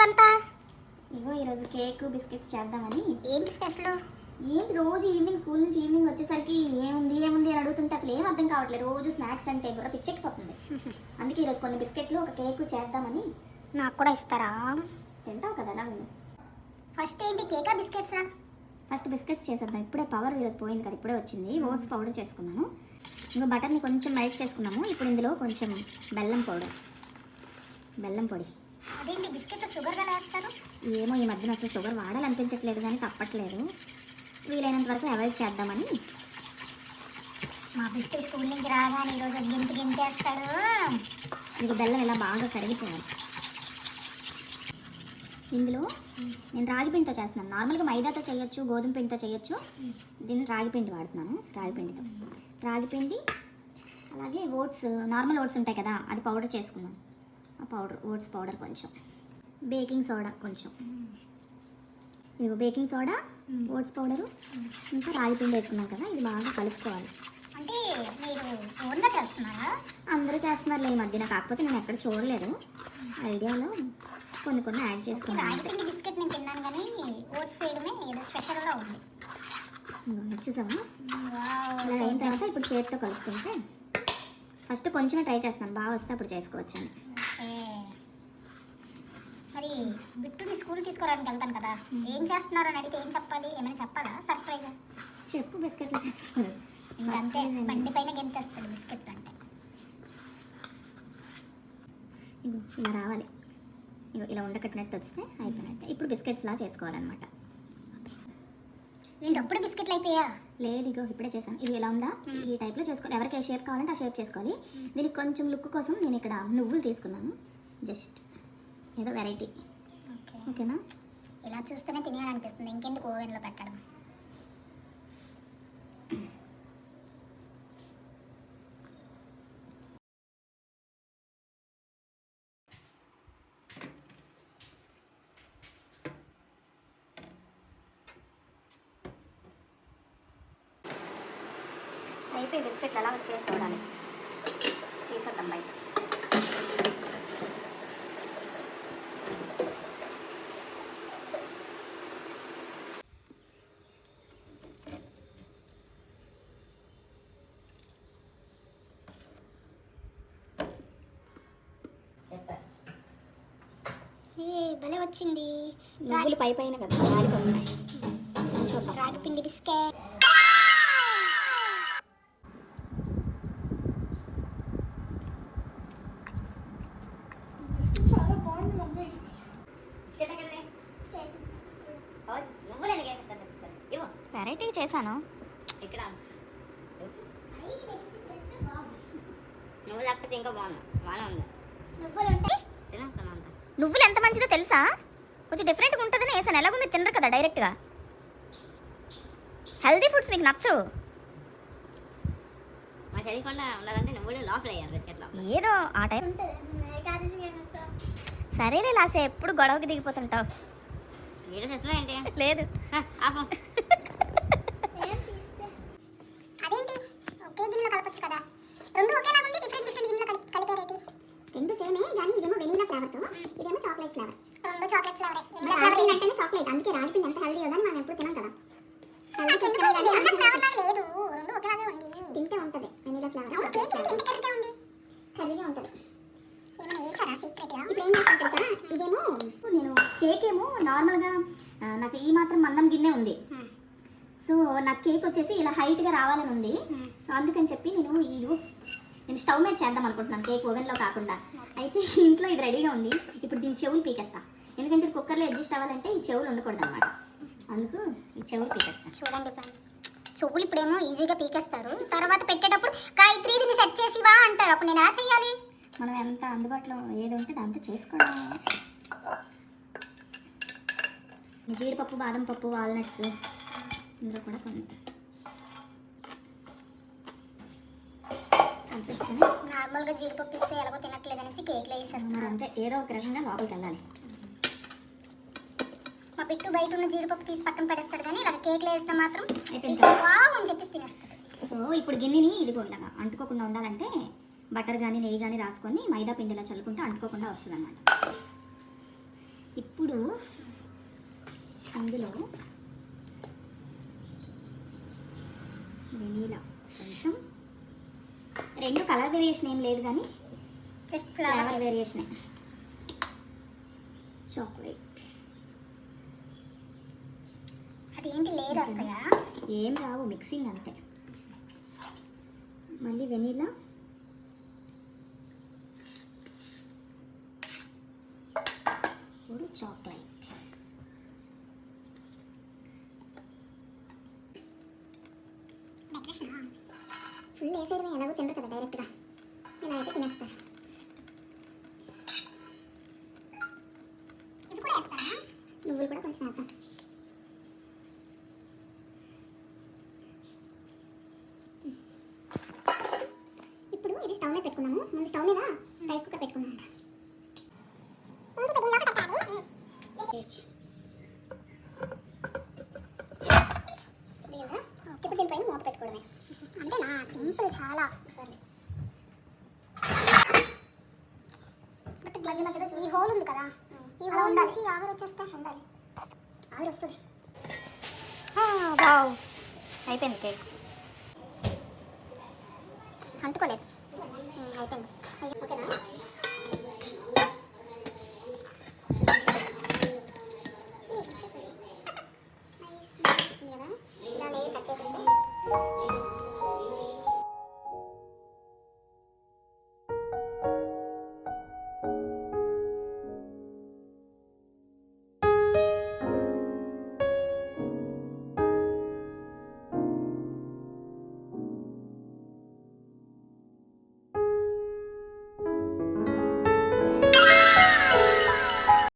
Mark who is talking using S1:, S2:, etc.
S1: ఇవంతా
S2: ఇగో ఈరోజు cake biscuits చేద్దామని.
S1: ఏంటి స్పెషల్?
S2: ఏంటి రోజు ఈవినింగ్ స్కూల్ నుంచి ఈవినింగ్ వచ్చేసరికి ఏముంది ఏముంది అని అడుగుతుంటే అసలు ఏం అర్థం కావట్లేదు. రోజు స్నాక్స్ అంటే కూడా పిచ్చెక్కిపోతుంది. అందుకే ఈరోజు కొన్ని బిస్కెట్లు ఒక కేక్ చేద్దామని.
S1: నాకు కూడా ఇస్తారా?
S2: తింటావు కదా నువ్వు
S1: ఫస్ట్ ఏంటి కేకా బిస్కెట్సా?
S2: ఫస్ట్ బిస్కెట్స్ చేసేద్దాం. ఇప్పుడే పవర్ ఈరోజు పోయింది కదా ఇప్పుడే వచ్చింది. ఓట్స్ పౌడర్ చేసుకున్నాను. ఇంకా బటర్ని కొంచెం మెల్ట్ చేసుకున్నాము. ఇప్పుడు ఇందులో కొంచెం బెల్లం పౌడర్. బెల్లం పొడి.
S1: అదేంటి బిస్కెట్ షుగర్ కదా వేస్తారు?
S2: ఏమో ఈ మధ్యన అసలు షుగర్ వాడాలనిపించట్లేదు కానీ తప్పట్లేదు. వీలైనంత వరకు అవాయిడ్ చేద్దామని.
S1: మా బిడ్డ స్కూల్ నుంచి రాగానే ఈరోజు గింత గింతేస్తాడు.
S2: ఇది బెల్లం ఇలా బాగా కరిగిపోవాలి ఇందులో నేను రాగి పిండితో చేస్తున్నాను. నార్మల్గా మైదాతో చేయొచ్చు గోధుమ పిండితో చేయొచ్చు. దీన్ని రాగి పిండి వాడుతున్నాను రాగి పిండితో. రాగి పిండి అలాగే ఓట్స్ నార్మల్ ఓట్స్ ఉంటాయి కదా అది పౌడర్ చేసుకున్నాం ఆ పౌడర్ ఓట్స్ పౌడర్ కొంచెం. బేకింగ్ సోడా కొంచెం. ఇదిగో బేకింగ్ సోడా ఓట్స్ పౌడరు ఇంకా రాగి పిండి వేసుకున్నాం కదా ఇది బాగా కలుపుకోవాలి.
S1: అంటే మీరు ఓన్గా చేస్తున్నారా?
S2: అందరూ చేస్తున్నారు ఈ మధ్యన కాకపోతే నేను ఎక్కడ చూడలేదు. ఐడియాలో కొన్ని కొన్ని యాడ్ చేసుకున్నాను
S1: పిండి బిస్కెట్ నేను తిన్నాను కానీ ఓట్స్ చేయడమే ఏదో స్పెషల్గా ఉంది.
S2: అయిన తర్వాత ఇప్పుడు చేతితో కలుపుకుంటే ఫస్ట్ కొంచెమే ట్రై చేస్తాను బాగా వస్తే అప్పుడు చేసుకోవచ్చు అని
S1: ఓకే. మరి బిట్టుని స్కూల్ తీసుకోవడానికి వెళ్తాను కదా. ఏం చేస్తున్నారు అని అడిగితే ఏం చెప్పాలి? ఏమైనా చెప్పాలా? సర్ప్రైజ్?
S2: చెప్పు బిస్కెట్లు
S1: ఇంకంతే బండి పైన గెంతేస్తాడు బిస్కెట్ అంటే.
S2: ఇలా రావాలి. ఇగో ఇలా ఉండకట్టినట్టు వస్తే అయిపోయినట్టే. ఇప్పుడు బిస్కెట్స్ లా చేసుకోవాలన్నమాట.
S1: నేను అప్పుడు బిస్కెట్లు అయిపోయా?
S2: లేదు ఇగో ఇప్పుడే చేశాను. ఇది ఎలా ఉందా? ఈ టైప్లో చేసుకోవాలి ఎవరికి ఏ షేప్ కావాలంటే ఆ షేప్ చేసుకోవాలి. దీనికి కొంచెం లుక్ కోసం నేను ఇక్కడ నువ్వులు తీసుకున్నాను. జస్ట్ ఏదో వెరైటీ.
S1: ఓకే.
S2: ఓకేనా?
S1: ఇలా చూస్తేనే తినేయాలనిపిస్తుంది. ఇంకెందుకు ఓవెన్లో పెట్టడం?
S2: అయిపోయి బిస్కెట్లు ఎలా వచ్చాయో చూడాలి. తీసేద్దాం బయట.
S1: ఏ భలే వచ్చింది.
S2: నువ్వులు పై పైన కదా మారిపోతున్నాయి చూద్దాం.
S1: రాగి పిండి బిస్కెట్.
S2: వెరైటీగా చేశాను.
S3: ఇక్కడ. నువ్వు లేకపోతే ఇంకా బాగున్నా బాగానే ఉంది.
S1: నువ్వులు ఉంటాయి
S3: తినేస్తాను అంత.
S2: నువ్వులు ఎంత మంచిదో తెలుసా? కొంచెం డిఫరెంట్గా ఉంటుందని వేసాను ఎలాగో మీరు తినరు కదా డైరెక్ట్గా హెల్దీ ఫుడ్స్ మీకు నచ్చు ఏదో ఆ టైం సరేలే లాసే ఎప్పుడు గొడవకి దిగిపోతుంటావు. లేదు.
S1: అదేంటి? ఒకే గిన్నెలో కలపచ్చు కదా. రెండు ఒకేలా ఉంది డిఫరెంట్ డిఫరెంట్ గిన్నెలో కలిపి కలిపారేటి
S2: ఫ్లేవర్తో ఇదేమో చాక్లెట్ ఫ్లేవర్
S1: రెండు చాక్లెట్ ఫ్లేవర్
S2: రాగి అంటేనే చాక్లెట్ అందుకే రాగి పిండి ఎంత హెల్దీ కానీ మనం ఎప్పుడు తినాం కదా.
S1: ఫ్లేవర్ లేదు. రెండు ఒకేలాగే ఉంది.
S2: తింటే ఉంటుంది. వెనీలా ఫ్లేవర్
S1: కేక్ ఏంటి ఇంత కరెక్టే ఉంది?
S2: హెల్దీగా ఉంటుంది.
S1: ఏమైనా వేసారా సీక్రెట్
S2: ఇప్పుడు ఏం చేస్తాను తెలుసా? ఇదేమో నేను కేక్ ఏమో నార్మల్గా నాకు ఈ మాత్రం మందం గిన్నె ఉంది. సో నాకు కేక్ వచ్చేసి ఇలా హైట్గా రావాలని ఉంది. సో అందుకని చెప్పి నేను ఇది నేను స్టవ్ మీద చేద్దాం అనుకుంటున్నాను కేక్ ఓవెన్లో కాకుండా. అయితే ఇంట్లో ఇది రెడీగా ఉంది. ఇప్పుడు దీని చెవులు పీకేస్తా. ఎందుకంటే ఇది కుక్కర్లో అడ్జస్ట్ అవ్వాలంటే ఈ చెవులు ఉండకూడదు అనమాట అందుకు ఈ చెవులు పీకేస్తాను
S1: చూడండి చెవులు ఇప్పుడేమో ఈజీగా పీకేస్తారు. తర్వాత పెట్టేటప్పుడు గాయత్రి దీన్ని సెట్ చేసి వా అంటారు. అప్పుడు నేను ఎలా చేయాలి?
S2: మనం ఎంత అందుబాటులో ఏది ఉంటే దాంతో చేసుకోవడం. జీడిపప్పు బాదం పప్పు వాల్నట్స్ ఇందులో కూడా కొంత.
S1: నార్మల్గా జీడిపప్పు ఇస్తే ఎలాగో తినట్లేదు అనేసి కేక్లో వేసేస్తున్నారు
S2: అంతే. ఏదో ఒక రకంగా లోపలికి వెళ్ళాలి.
S1: మా బిట్టు బయట ఉన్న జీడిపప్పు తీసి పక్కన పడేస్తాడు కానీ ఇలా కేక్లో వేస్తే మాత్రం వావ్ అని చెప్పేసి తినేస్తాడు.
S2: సో ఇప్పుడు గిన్నెని ఇదిగో ఇలాగా అంటుకోకుండా ఉండాలంటే బటర్ కానీ నెయ్యి కానీ రాసుకొని మైదా పిండి ఇలా చల్లుకుంటే అంటుకోకుండా వస్తుంది అనమాట ఇప్పుడు అందులో వెనీలా కలర్ వేరియేషన్ ఏం లేదు కానీ
S4: జస్ట్ ఫ్లవర్
S2: వేరియేషనే. చాక్లెట్.
S4: అది ఏంటి లేయర్ వస్తాయా?
S2: ఏం రావు మిక్సింగ్ అంతే. మళ్ళీ వెనీలా? ఇప్పుడు చాక్లెట్.
S4: ఫుల్ వేసేయడమే ఇలా వేస్తారు ఇవి కూడా వేస్తారా నువ్వులు కూడా కొంచెం వేద్దాం ఇప్పుడు ఇది స్టవ్ మీద పెట్టుకున్నాము ముందు స్టవ్ మీద రైస్ కుక్కర్ పెట్టుకున్నాం ఇప్పుడు దీనిపైన మూత పెట్టుకోవడమే. అంతేనా? సింపుల్ చాలా. సరే. హోల్ ఉంది కదా? ఈ హోల్ నుంచి ఆవిరి వచ్చేస్తే ఉండాలి. ఆవిరి వస్తుంది.
S2: బావ్ అయిపోయింది కేక్.
S4: అంటుకోలేదు. అయిపోయింది. ఓకేనా?